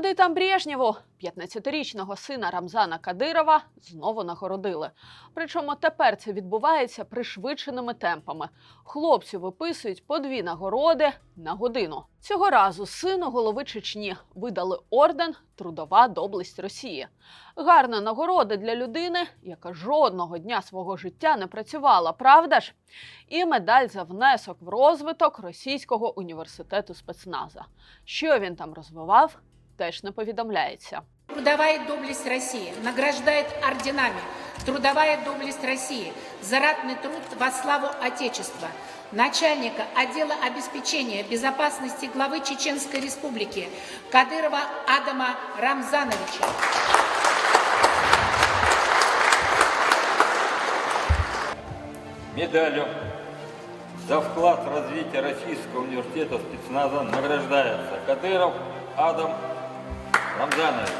Куди там Брежнєву? 15-річного сина Рамзана Кадирова знову нагородили. Причому тепер це відбувається пришвидшеними темпами. Хлопцю виписують по дві нагороди на годину. Цього разу сину голови Чечні видали орден Трудова доблесть Росії. Гарна нагорода для людини, яка жодного дня свого життя не працювала, правда ж? І медаль за внесок в розвиток російського університету спецназа. Що він там розвивав, теж не повідомляється. Трудовая доблесть России награждает орденами Трудовая доблесть России за ратный труд во славу Отечества начальника отдела обеспечения безопасности главы Чеченской Республики Кадырова Адама Рамзановича. Медалью за вклад в развитие Российского университета спецназа награждается Кадыров Адам Рамзанович.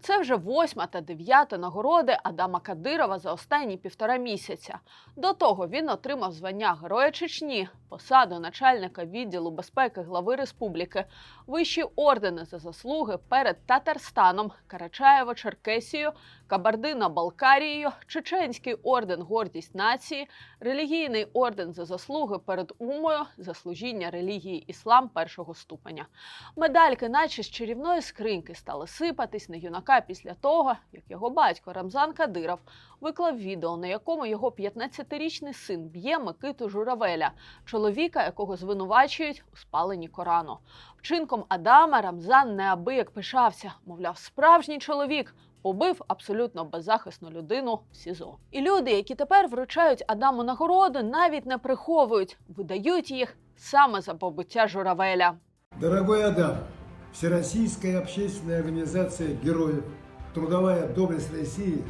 Це вже восьма та дев'ята нагороди Адама Кадирова за останні півтора місяця. До того він отримав звання Героя Чечні, посаду начальника відділу безпеки глави республіки, вищі ордени за заслуги перед Татарстаном, Карачаєво-Черкесією, Кабардино-Балкарією, Чеченський орден Гордість нації, релігійний орден за заслуги перед Умою за служіння релігії іслам першого ступеня. Медальки, наче з чарівної скриньки, стали сипатись на юнака після того, як його батько Рамзан Кадиров виклав відео, на якому його 15-річний син б'є Микиту Журавеля, чоловіка, якого звинувачують у спаленні Корану. Вчинком Адама Рамзан неабияк пишався, мовляв, справжній чоловік. Побив абсолютно беззахисну людину в СІЗО. І люди, які тепер вручають Адаму нагороду, навіть не приховують, видають їх саме за побиття журавеля. Дорогой Адам, Всероссийская общественная организация героев «Трудовая доблесть России»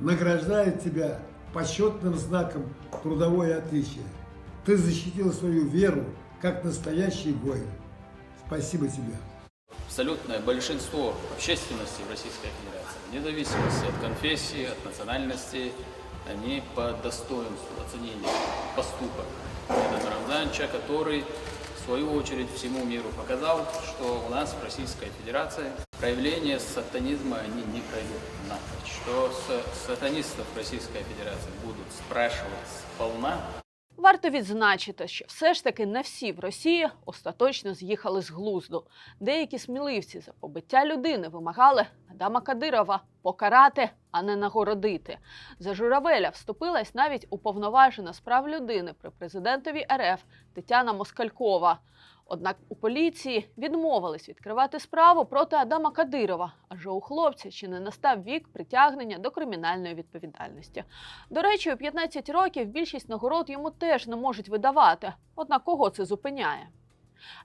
награждает тебя почетным знаком «Трудовое отличие». Ты защитил свою веру, как настоящий воин. Спасибо тебе. Абсолютное большинство общественности в Российской Федерации, вне зависимости от конфессии, от национальности, они по достоинству оценили поступок. Эдама Рамзановича, который в свою очередь всему миру показал, что у нас в Российской Федерации проявления сатанизма они не пройдут напрочь, что сатанистов Российской Федерации будут спрашивать сполна, Варто відзначити, що все ж таки не всі в Росії остаточно з'їхали з глузду. Деякі сміливці за побиття людини вимагали Адама Кадирова покарати, а не нагородити. За журавеля вступилась навіть уповноважена з прав людини при президентові РФ Тетяна Москалькова. Однак у поліції відмовились відкривати справу проти Адама Кадирова, адже у хлопця ще не настав вік притягнення до кримінальної відповідальності. До речі, у 15 років більшість нагород йому теж не можуть видавати. Однак кого це зупиняє?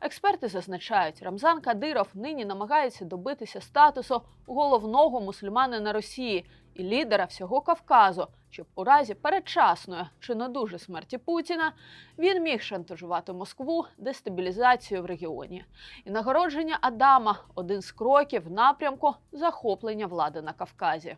Експерти зазначають, Рамзан Кадиров нині намагається добитися статусу головного мусульманина Росії і лідера всього Кавказу, щоб у разі передчасної чи не дуже смерті Путіна він міг шантажувати Москву дестабілізацією в регіоні. І нагородження Адама один з кроків в напрямку захоплення влади на Кавказі.